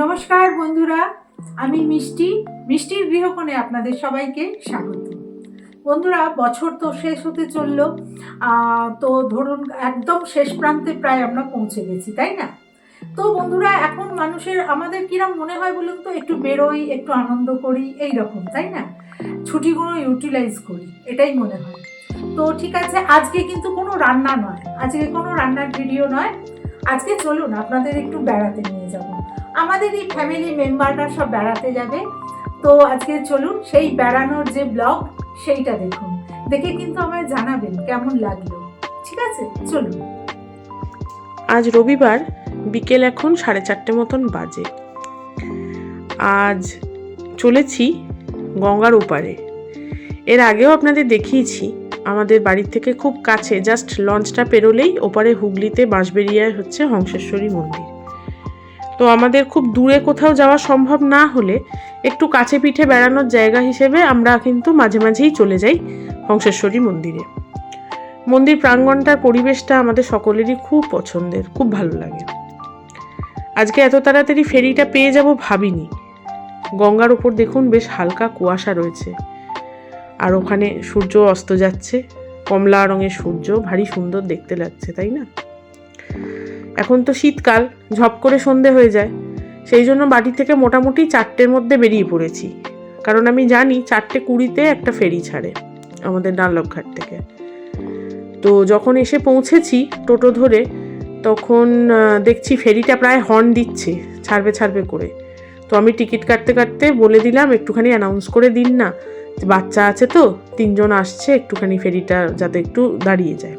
নমস্কার বন্ধুরা, আমি মিষ্টি। মিষ্টির গৃহকোণে আপনাদের সবাইকে স্বাগত। বন্ধুরা, বছর তো শেষ হতে চলল। তো ধরুন একদম শেষ প্রান্তে প্রায় আমরা পৌঁছে গেছি, তাই না? তো বন্ধুরা, এখন মানুষের, আমাদের কিরম মনে হয় বলুন তো? একটু বেরোই, একটু আনন্দ করি এই রকম তাই না? ছুটিগুলো ইউটিলাইজ করি, এটাই মনে হয়। তো ঠিক আছে, আজকে কিন্তু কোনো রান্না নয়। আজকে কোনো রান্নার ভিডিও নয়। আজকে চলুন, আপনাদের একটু বেড়াতে নিয়ে যাব। আমাদের এই ফ্যামিলি মেম্বাররা সব বেড়াতে যাবে। তো আজকে চলুন সেই বেড়ানোর যে ব্লগ সেইটা দেখুন। দেখে কিন্তু আমায় জানাবেন কেমন লাগল। ঠিক আছে? চলুন। আজ রবিবার বিকেল এখন সাড়ে চারটে মতন বাজে। আজ চলেছি গঙ্গার ওপারে। এর আগেও আপনাদের দেখিয়েছি, আমাদের বাড়ির থেকে খুব কাছে জাস্ট লঞ্চটা পেরোলেই ওপারে হুগলিতে বাঁশবেরিয়ায় হচ্ছে হংসেশ্বরী মন্দির। তো আমাদের খুব দূরে কোথাও যাওয়া সম্ভব না হলে একটু কাছে পিঠে বেড়ানোর জায়গা হিসেবে আমরা কিন্তু মাঝে মাঝেই চলে যাই হংসেশ্বরী মন্দিরে। মন্দির প্রাঙ্গণটার পরিবেশটা আমাদের সকলেরই খুব পছন্দের, খুব ভালো লাগে। আজকে এত তাড়াতাড়ি ফেরিটা পেয়ে যাব ভাবিনি। গঙ্গার ওপর দেখুন বেশ হালকা কুয়াশা রয়েছে। আর ওখানে সূর্য অস্ত যাচ্ছে, কমলা রঙের সূর্য, ভারী সুন্দর দেখতে লাগছে, তাই না? এখন তো শীতকাল, ঝপ করে সন্ধে হয়ে যায়। সেই জন্য বাড়ি থেকে মোটামুটি চারটের মধ্যে বেরিয়ে পড়েছি। কারণ আমি জানি চারটে কুড়িতে একটা ফেরি ছাড়ে আমাদের ডানলভঘাট থেকে। তো যখন এসে পৌঁছেছি টোটো ধরে, তখন দেখছি ফেরিটা প্রায় হর্ন দিচ্ছে, ছাড়বে ছাড়বে করে। তো আমি টিকিট কাটতে কাটতে বলে দিলাম, একটুখানি অ্যানাউন্স করে দিন না বাচ্চা আছে তো, তিনজন আসছে, একটুখানি ফেরিটা যাতে একটু দাঁড়িয়ে যায়।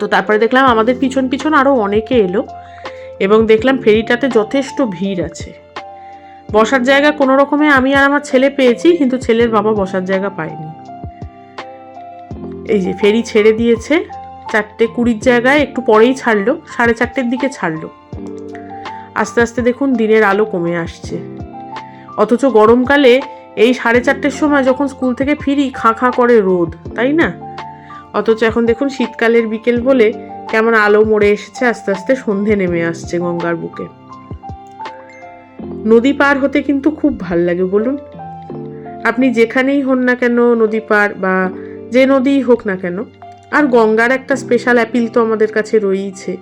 তো তারপরে দেখলাম আমাদের পিছন পিছন আরও অনেকে এলো এবং দেখলাম ফেরিটাতে যথেষ্ট ভিড় আছে। বসার জায়গা কোনো রকমে আমি আর আমার ছেলে পেয়েছি, কিন্তু ছেলের বাবা বসার জায়গা পায়নি। এই যে ফেরি ছেড়ে দিয়েছে, চারটে কুড়ির জায়গায় একটু পরেই ছাড়লো, সাড়ে চারটের দিকে ছাড়লো। আস্তে আস্তে দেখুন দিনের আলো কমে আসছে। অথচ গরমকালে এই সাড়ে চারটের সময় যখন স্কুল থেকে ফিরি, খাঁ খাঁ করে রোদ, তাই না? অথচ এখন দেখুন শীতকালের বিকেল বলে কেমন আলো মরে এসেছে, আস্তে আস্তে সন্ধে নেমে আসছে গঙ্গার বুকে। নদী পার হতে কিন্তু খুব ভালো লাগে, বলুন। আপনি যেখানেই হন না কেন নদী পার বা যে নদীই হোক না কেন, আর গঙ্গার একটা স্পেশাল অ্যাপিল তো আমাদের কাছে রয়েইছে।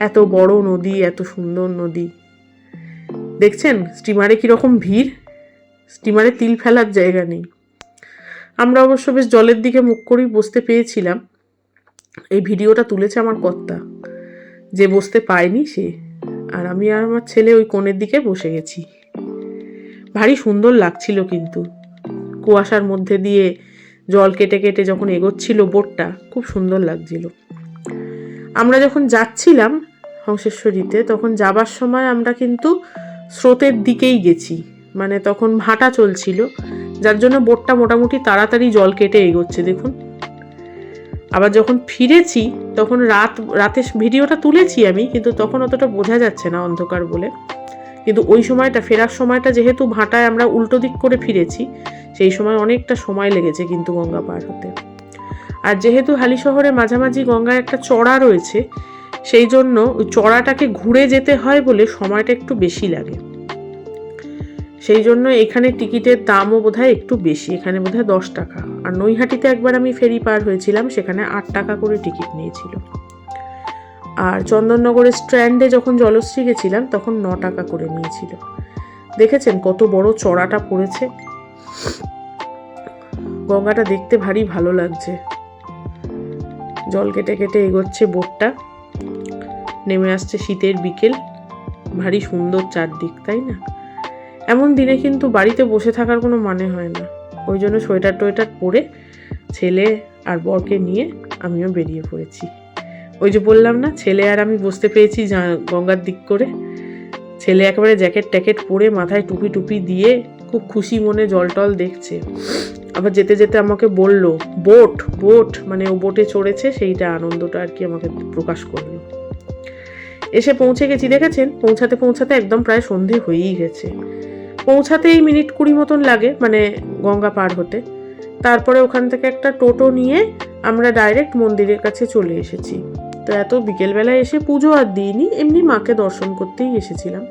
এত বড় নদী, এত সুন্দর নদী। দেখছেন স্টিমারে কীরকম ভিড়? স্টিমারে তিল ফেলার জায়গা নেই। আমরা অবশ্য বেশ জলের দিকে মুখ করেই বসতে পেয়েছিলাম। এই ভিডিওটা তুলেছে আমার কর্তা। যে বসতে পায়নি সে। আর আমি আর আমার ছেলে ওই কোণের দিকে বসে গেছি। ভারী সুন্দর লাগছিল কিন্তু। কুয়াশার মধ্যে দিয়ে জল কেটে কেটে যখন এগোচ্ছিল বোটটা, খুব সুন্দর লাগছিল। আমরা যখন যাচ্ছিলাম হংসেশ্বরীতে, তখন যাবার সময় আমরা কিন্তু স্রোতের দিকেই গেছি। মানে তখন ভাটা চলছিল। যার জন্য বোটটা মোটামুটি তাড়াতাড়ি জল কেটে এগোচ্ছে, দেখুন। আবার যখন ফিরেছি, তখন রাত, রাতে ভিডিওটা তুলেছি আমি, কিন্তু তখন অতটা বোঝা যাচ্ছে না অন্ধকার বলে। কিন্তু ওই সময়টা, ফেরার সময়টা যেহেতু ভাটায় আমরা উল্টো দিক করে ফিরেছি, সেই সময় অনেকটা সময় লেগেছে কিন্তু গঙ্গা পার হতে। আর যেহেতু হালি শহরে মাঝামাঝি গঙ্গায় একটা চড়া রয়েছে, সেই জন্য ওই চড়াটাকে ঘুরে যেতে হয় বলে সময়টা একটু বেশি লাগে। সেই জন্য এখানে টিকিটের দামও বোধহয় একটু বেশি। এখানে বোধহয় দশ টাকা। আর নৈহাটিতে একবার আমি ফেরি পার হয়েছিলাম, সেখানে আট টাকা করে টিকিট নিয়েছিল। আর চন্দননগরের স্ট্র্যান্ডে যখন জলশ্রী গেছিলাম, তখন ন টাকা করে নিয়েছিল। দেখেছেন কত বড় চড়াটা পড়েছে? গঙ্গাটা দেখতে ভারী ভালো লাগছে। জল কেটে কেটে এগোচ্ছে বোটটা। নেমে আসছে শীতের বিকেল। ভারী সুন্দর চারদিক, তাই না? এমন দিনে কিন্তু বাড়িতে বসে থাকার কোনো মানে হয় না। ওই জন্য সোয়েটার টোয়েটার পরে ছেলে আর বরকে নিয়ে আমিও বেরিয়ে পড়েছি। ওই যে বললাম না, ছেলে আর আমি বসতে পেয়েছি যা- গঙ্গার দিক করে। ছেলে একেবারে জ্যাকেট ট্যাকেট পরে মাথায় টুপি টুপি দিয়ে খুব খুশি মনে জল টল দেখছে। আবার যেতে যেতে আমাকে বলল, বোট বোট। মানে ও বোটে চড়েছে, সেইটা আনন্দটা আর কি আমাকে প্রকাশ করল। এসে পৌঁছে গেছি, দেখেছেন? পৌঁছাতে পৌঁছাতে একদম প্রায় সন্ধে হয়েই গেছে। পৌঁছাতেই মিনিট কুড়ি মতন লাগে মানে গঙ্গা পার হতে। তারপরে ওখান থেকে একটা টোটো নিয়ে আমরা ডাইরেক্ট মন্দিরের কাছে চলে এসেছি। তো এত বিকেলবেলায় এসে পুজো আর দিইনি, এমনি মাকে দর্শন করতেই এসেছিলাম।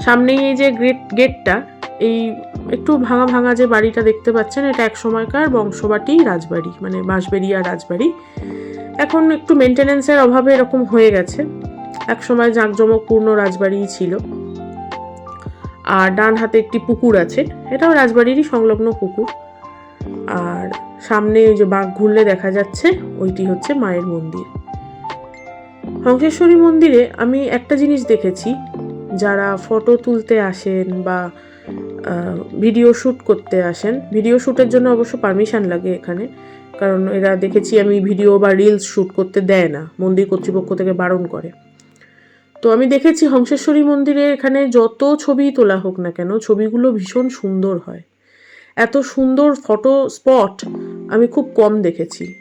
সামনেই এই যে গেট গেটটা, এই একটু ভাঙা ভাঙা যে বাড়িটা দেখতে পাচ্ছেন, এটা এক সময়কার বংশবাটি রাজবাড়ি মানে বাঁশবেরিয়া রাজবাড়ি। এখন একটু মেনটেনেন্সের অভাবে এরকম হয়ে গেছে। এক সময় জাঁকজমকপূর্ণ রাজবাড়িই ছিল। আর ডান হাতে একটি পুকুর আছে। এটাও রাজবাড়িরই সংলগ্ন পুকুর। আর সামনে ওই যে বাঘ ঘুরলে দেখা যাচ্ছে, ওইটি হচ্ছে মায়ের মন্দির। হংসেশ্বরী মন্দিরে আমি একটা জিনিস দেখেছি, যারা ফটো তুলতে আসেন বা ভিডিও শ্যুট করতে আসেন। ভিডিও শ্যুটের জন্য অবশ্য পারমিশন লাগে এখানে, কারণ এরা দেখেছি আমি ভিডিও বা রিলস শ্যুট করতে দেয় না। মন্দির কর্তৃপক্ষ থেকে বারণ করে। তো আমি দেখেছি হংসেশ্বরী মন্দিরে এখানে যত ছবি তোলা হোক না কেন, ছবিগুলো ভীষণ সুন্দর হয়। এত সুন্দর ফটো স্পট আমি খুব কম দেখেছি।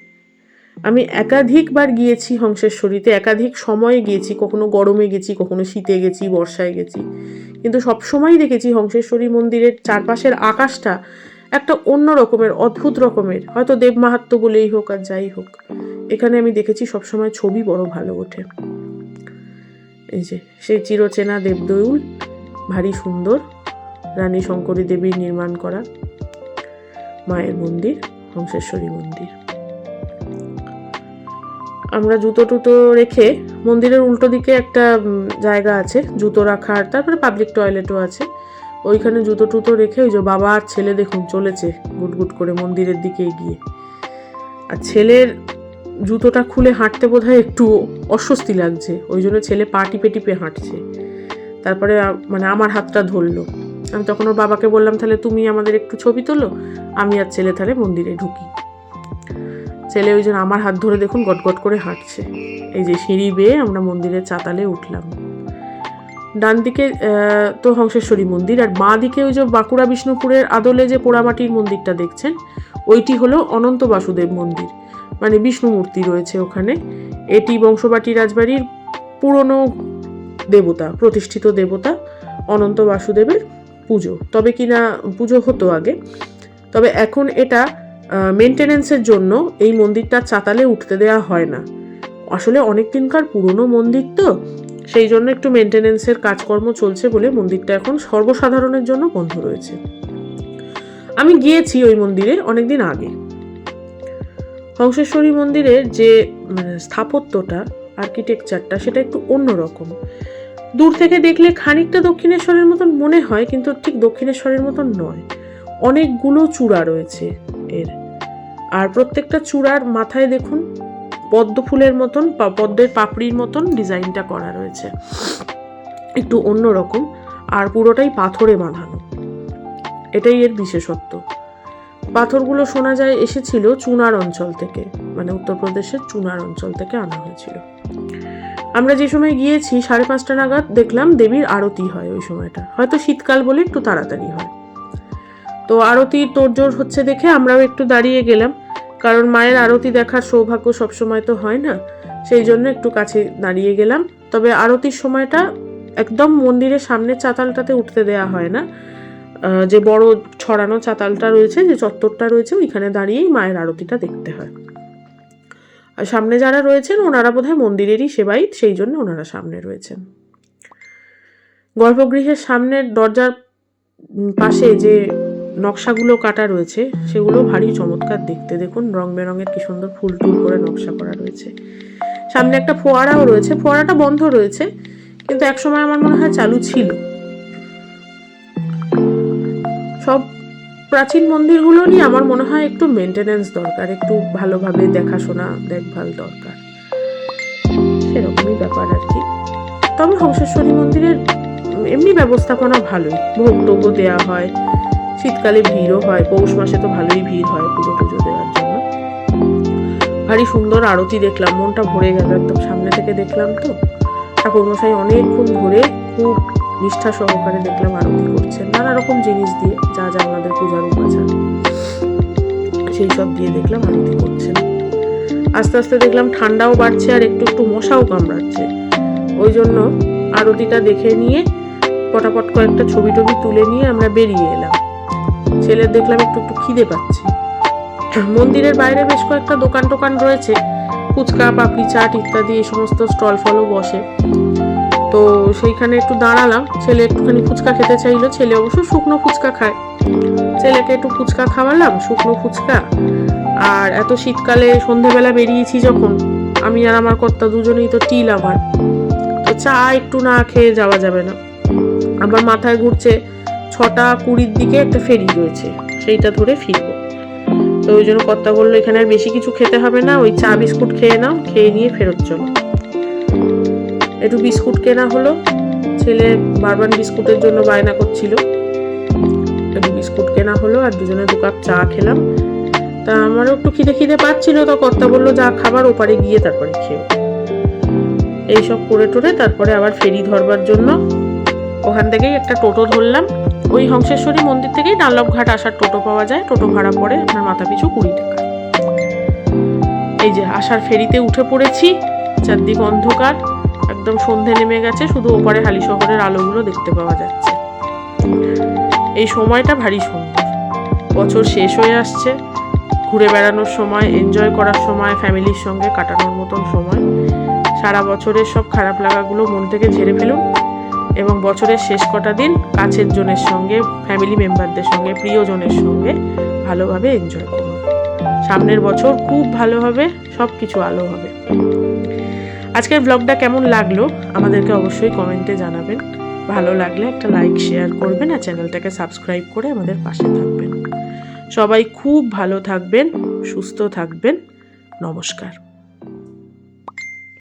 আমি একাধিকবার গিয়েছি হংসেশ্বরীতে, একাধিক সময়ে গিয়েছি, কখনো গরমে গেছি, কখনো শীতে গেছি, বর্ষায় গেছি। কিন্তু সব সময় দেখেছি হংসেশ্বরী মন্দিরের চারপাশের আকাশটা একটা অন্য রকমের, অদ্ভুত রকমের। হয়তো দেব মাহাত্ম বলেই হোক আর যাই হোক, এখানে আমি দেখেছি সবসময় ছবি বড় ভালো ওঠে। এই যে সেই চিরচেনা দেবদৌল, ভারী সুন্দর, রানী শঙ্করী দেবীর নির্মাণ করা মায়ের মন্দির, হংসেশ্বরী মন্দির। আমরা জুতো টুতো রেখে মন্দিরের উল্টো দিকে একটা জায়গা আছে, জুতো রাখার, তারপরে পাবলিক টয়লেটও আছে। ওইখানে জুতো টুতো রেখে ওই যে বাবা আর ছেলে দেখুন চলেছে, গুটগুট করে মন্দিরের দিকে এগিয়ে। আর ছেলের জুতোটা খুলে হাঁটতে বোধহয় একটু অস্বস্তি লাগছে। ওই জন্য ছেলে পা টিপে টিপে হাঁটছে। তারপরে মানে আমার হাতটা ধরলো। আমি তখন ওর বাবাকে বললাম, তাহলে তুমি আমাদের একটু ছবি তোলো, আমি আর ছেলে তাহলে মন্দিরে ঢুকি। ছেলে ওই জন্য আমার হাত ধরে দেখুন গটগট করে হাঁটছে। এই যে সিঁড়ি বেয়ে আমরা মন্দিরের চাতালে উঠলাম। ডান দিকে তো হংসেশ্বরী মন্দির, আর বাঁ দিকে ওই যে বাঁকুড়া বিষ্ণুপুরের আদলে যে পোড়ামাটির মন্দিরটা দেখছেন, ওইটি হলো অনন্ত বাসুদেব মন্দির। মানে বিষ্ণু মূর্তি রয়েছে ওখানে। এটি বংশবাটি রাজবাড়ির পুরনো দেবতা, প্রতিষ্ঠিত দেবতা, অনন্ত বাসুদেবের পুজো। তবে কিনা পুজো হতো আগে। তবে এখন এটা মেনটেনেন্সের জন্য এই মন্দিরটা চাতালে উঠতে দেওয়া হয় না। আসলে অনেক দিনকার পুরনো মন্দির তো, সেই জন্য একটু মেনটেনেন্সের কাজকর্ম চলছে বলে মন্দিরটা এখন সর্বসাধারণের জন্য বন্ধ রয়েছে। আমি গিয়েছি ওই মন্দিরে অনেকদিন আগে। হংসেশ্বরী মন্দিরের যে মানে, স্থাপত্যটা আর্কিটেকচারটা সেটা একটু অন্যরকম। দূর থেকে দেখলে খানিকটা দক্ষিণেশ্বরের মতন মনে হয় কিন্তু ঠিক দক্ষিণেশ্বরের মতন নয়। অনেকগুলো চূড়া রয়েছে এর। আর প্রত্যেকটা চূড়ার মাথায় দেখুন পদ্ম ফুলের মতন পদ্মের পাপড়ির মতন ডিজাইনটা করা রয়েছে। একটু অন্যরকম আর পুরোটাই পাথরে বাঁধানো। এটাই এর বিশেষত্ব। পাথরগুলো শোনা যায় এসেছিল চুনার অঞ্চল থেকে মানে উত্তরপ্রদেশের চুনার অঞ্চল থেকে আনা হয়েছিল। আমরা যে সময় গিয়েছি সাড়ে পাঁচটা নাগাদ দেখলাম দেবীর আরতি হয় ওই সময়টা। হয়তো শীতকাল বলে একটু তাড়াতাড়ি হয়। তো আরতি তোড়জোড় হচ্ছে দেখে আমরাও একটু দাঁড়িয়ে গেলাম, কারণ মায়ের আরতি দেখার সৌভাগ্য সবসময় তো হয় না, সেই জন্য একটু কাছে দাঁড়িয়ে গেলাম। তবে আরতির সময়টা একদম মন্দিরের সামনের চাতালটাতে উঠতে দেয়া হয় না। যে বড় ছড়ানো চাতালটা রয়েছে, যে চত্বরটা রয়েছে, ওইখানে দাঁড়িয়েই মায়ের আরতিটা দেখতে হয়। আর সামনে যারা রয়েছেন, ওনারা বোধহয় মন্দিরেরই সেবাইত সেই জন্য ওনারা সামনে রয়েছেন। গর্ভগৃহের সামনের দরজার পাশে যে নকশাগুলো কাটা রয়েছে, সেগুলো ভারী চমৎকার দেখতে। দেখুন, রং বেরঙের কি সুন্দর ফুল টুল করে নকশা করা রয়েছে। সামনে একটা ফোয়ারাও রয়েছে। ফোয়ারাটা বন্ধ রয়েছে, কিন্তু একসময় আমার মনে হয় চালু ছিল। সব প্রাচীন মন্দিরগুলোরই আমার মনে হয় একটু মেনটেনেন্স দরকার, একটু ভালোভাবে দেখাশোনা, দেখভাল দরকার। সেরকমই ব্যাপার আর কি। তবে হংসেশ্বরী মন্দিরের এমনি ব্যবস্থাপনা ভালোই। ভোগ টোগও দেওয়া হয়, শীতকালে ভিড়ও হয়, পৌষ মাসে তো ভালোই ভিড় হয় পুজো টুজো দেওয়ার জন্য। ভারী সুন্দর আরতি দেখলাম, মনটা ভরে গেল একদম সামনে থেকে দেখলাম তো। ঠাকুরমশাই অনেকক্ষণ ধরে খুব নিষ্ঠা সহকারে দেখলাম আরতি করছেন। নানা রকম জিনিস দিয়ে যা যা আমাদের পূজার উপাচার, সেই সব দিয়ে দেখলাম আরতি করছেন। আস্তে আস্তে দেখলাম ঠান্ডাও বাড়ছে আর একটু একটু মশাও কামড়াচ্ছে। ওই জন্য আরতিটা দেখে নিয়ে পটাপট কয়েকটা ছবি টবি তুলে নিয়ে আমরা বেরিয়ে এলাম। ছেলের দেখলাম একটু একটু খিদে পাচ্ছে। মন্দিরের বাইরে বেশ কয়েকটা দোকান টোকান রয়েছে। ফুচকা, পাপড়ি, চাট ইত্যাদি এই সমস্ত স্টল ফলও বসে। তো সেইখানে একটু দাঁড়ালাম। ছেলে একটুখানি ফুচকা খেতে চাইলো। ছেলে অবশ্য শুকনো ফুচকা খায়। ছেলেকে একটু ফুচকা খাওয়ালাম, শুকনো ফুচকা। আর এত শীতকালে সন্ধেবেলা বেরিয়েছি যখন, আমি আর আমার কর্তা দুজনেই তো টি লাভার তো চা একটু না খেয়ে যাওয়া যাবে না। আবার মাথায় ঘুরছে, ছটা কুড়ির দিকে একটা ফেরি রয়েছে, সেইটা ধরে ফিরবো। তো ওই জন্য কর্তা বলল, এখানে আর বেশি কিছু খেতে হবে না, ওই চা বিস্কুট খেয়ে নাও, খেয়ে নিয়ে ফেরত চলো। একটু বিস্কুট কেনা হলো। ছেলে বারবার বিস্কুটের জন্য বায়না করছিল। একটু বিস্কুট কেনা হলো আর দুজনে দু কাপ চা খেলাম। তা আমারও একটু খিদে খিদে পাচ্ছিল, তো কর্তা বলল, যা খাবার ওপারে গিয়ে তারপরে খেও। এইসব করে টোরে তারপরে আবার ফেরি ধরবার জন্য ওখান থেকেই একটা টোটো ধরলাম। ওই হংসেশ্বরী মন্দির থেকেই ঘাট আসার টোটো পাওয়া যায়। টোটো ভাড়া পড়ে আপনার মাথা পিছু কুড়ি টাকা। এই যে আসার ফেরিতে উঠে পড়েছি, চারদিক অন্ধকার। একদম সন্ধে নেমে গেছে, শুধু ওপারে হালি শহরের আলোগুলো দেখতে পাওয়া যাচ্ছে। এই সময়টা ভারী সুন্দর। বছর শেষ হয়ে আসছে, ঘুরে বেড়ানোর সময় এনজয় করার সময়, ফ্যামিলির সঙ্গে কাটানোর মতন সময়। সারা বছরের সব খারাপ লাগাগুলো মন থেকে ঝেড়ে ফেলুন এবং বছরের শেষ কটা দিন কাছের জনের সঙ্গে ফ্যামিলি মেম্বারদের সঙ্গে, প্রিয়জনের সঙ্গে ভালোভাবে এনজয় করুন। সামনের বছর খুব ভালো হবে সব কিছু আলো হবে। আজকের ব্লগটা কেমন লাগল আমাদেরকে অবশ্যই কমেন্টে জানাবেন। ভালো লাগলে একটা লাইক শেয়ার করবেন আর চ্যানেলটাকে সাবস্ক্রাইব করে আমাদের পাশে থাকবেন। সবাই খুব ভালো থাকবেন, সুস্থ থাকবেন। নমস্কার।